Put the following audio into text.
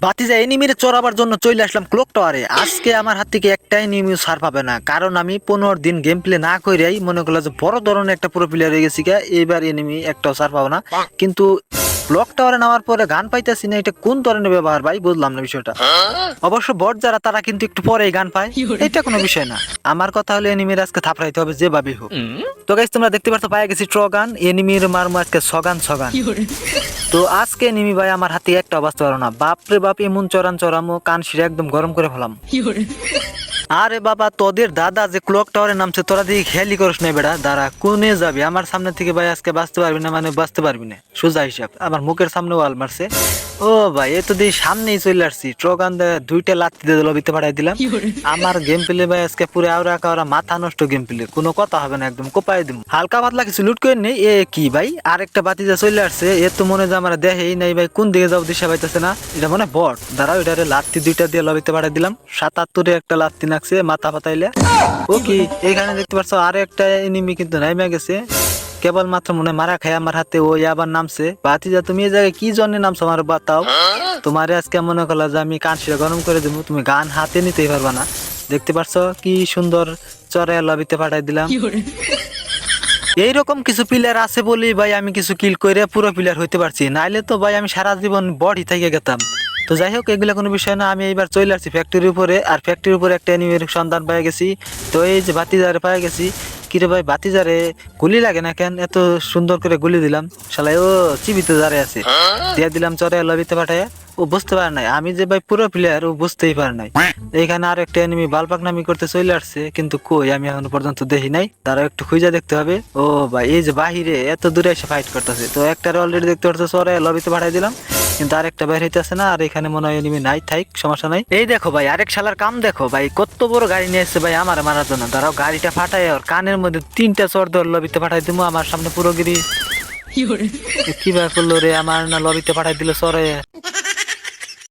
বাতিজা এনিমির চড়াবার জন্য চলে আসলাম ক্লক টাওয়ারে আজকে আমার হাত থেকে একটা এনিমি সার পাবে না। কারণ আমি পনেরো দিন গেম প্লে না করেই মনে করলাম যে বড় ধরনের একটা পুরো প্লেয়ার হয়ে গেছি এইবার এনিমি একটাও সার পাবো না। কিন্তু ক্লক টাওয়ারে নামার পরে গান পাইতেছি না, এটা কোন ধরনের ব্যবহার ভাই? বুঝলাম না বিষয়টা। অবশ্য বট যারা, তারা কিন্তু একটু পরেই গান পায়। এটা কোনো বিষয় না। আমার কথা হলো, এনিমির আজকে থাপড়াইতে হবে যেভাবে হোক। তো গাইস তোমরা দেখতে পারতো পাই গেছি ট্রগান এনিমির মারমো আজকে সগান সগান তো আজকে নিমি ভাই আমার হাতে একটা অবস্থা পারো না বাপরে বাপ, এমন চরান চরামো কান শিরে একদম গরম করে ফেলাম। আরে বাবা, তোদের দাদা যে ক্লক টাওয়ারে নামছে, তোরা দিকে খেয়ালি করিস না বেড়া। দাঁড়া, কোনে যাবি? আমার সামনে থেকে ভাই আজকে বাঁচতে পারবি না মানে বাঁচতে পারবি না। সোজা হিসাব, আমার মুখের সামনে ওয়াল মারছে ও ভাই এ তো দিয়ে সামনেই চলে আসছি। ট্রগান দেয় দুইটা লাত্তি দিয়ে লবিতে পাঠাই দিলাম। আমার গেম প্লে ভাই আজকে পুরো আওরা কাওরা মাথা নষ্ট গেম প্লে কোনো কথা হবে না একদম কোপাই দিম। হালকা পাতলা কিছু লুট করে নেই এ কি ভাই আরেকটা বাতি যা চলে আসছে। এ তো মনে যে আমার দেহেই নাই ভাই কোন দিকে যাব দিশা পাইতেছে না। এটা মনে বট দাঁড়াও এটারে লাত্তি দুইটা দিয়ে লবিতে পাঠাই দিলাম। সাতাত্তরে একটা লাত্তি নাকছে মাথা পাতাইলে ও কি এখানে দেখতে পাচ্ছ আরও একটা এনিমি কিন্তু নাইমা গেছে। কেবল মাত্র মনে মারা খায় আমার হাতে ওই আবার নামছে। বাতিজা তুমি এই জায়গায় কি জন্য নামছো আমার বাতাও? তোমারে আজকে মনে করলা যে আমি কান শিরা গরম করে দেবো তুমি গান হাতে নিতেই পারবা না। দেখতে পারছ কি সুন্দর চরে লবিতে পাঠাই দিলাম। এইরকম কিছু প্লেয়ার আছে বলেই ভাই আমি কিছু কিল করে পুরো প্লেয়ার হইতে পারছি। নাইলে তো ভাই আমি সারা জীবন বডি থেকে গেতাম। তো যাই হোক এগুলো কোনো বিষয় না আমি এইবার চলে আসছি ফ্যাক্টরির উপরে আর ফ্যাক্টরির উপরে একটা এনিমির সন্ধান পেয়ে গেছি। তো এই যে বাতিজারে পেয়ে গেছি। কিরে ভাই, বাতি বাতিজারে গুলি লাগে না কেন? এত সুন্দর করে গুলি দিলাম। শালাই ও চিবিতে যারে আছে। দিয়ে দিলাম চরে লবিতে পাঠায়। ও বুঝতে পারে নাই। আমি যে ভাই পুরো প্লেয়ার ও বুঝতেই পারে নাই। এইখানে আর একটা এনিমি বালপাক নামি করতে চলে আসছে, কিন্তু কই আমি এখনও পর্যন্ত দেখি নাই। তারা একটু খুঁজে দেখতে হবে। ও ভাই, এই যে বাহিরে এত দূরে এসে ফাইট করতেছে। তো একটা অলরেডি দেখতে পাচ্ছ চরে লবিতে পাঠাই দিলাম। কিন্তু আরেকটা বের হইতেছে না আর এখানে মনে হয় এনিমি নাই থাইক সমস্যা নাই। এই দেখো ভাই আরেক শালার কাম দেখো ভাই কত বড় গাড়ি নিয়ে এসছে ভাই আমার মারার জন্য। ধরো গাড়িটা ফাটাই আর কানের মধ্যে তিনটা চর ধর লবিতে পাঠাই দিমু আমার সামনে পুরো গিরি। কি ব্যাপার করল রে আমার না লবিতে পাঠাই দিল সরে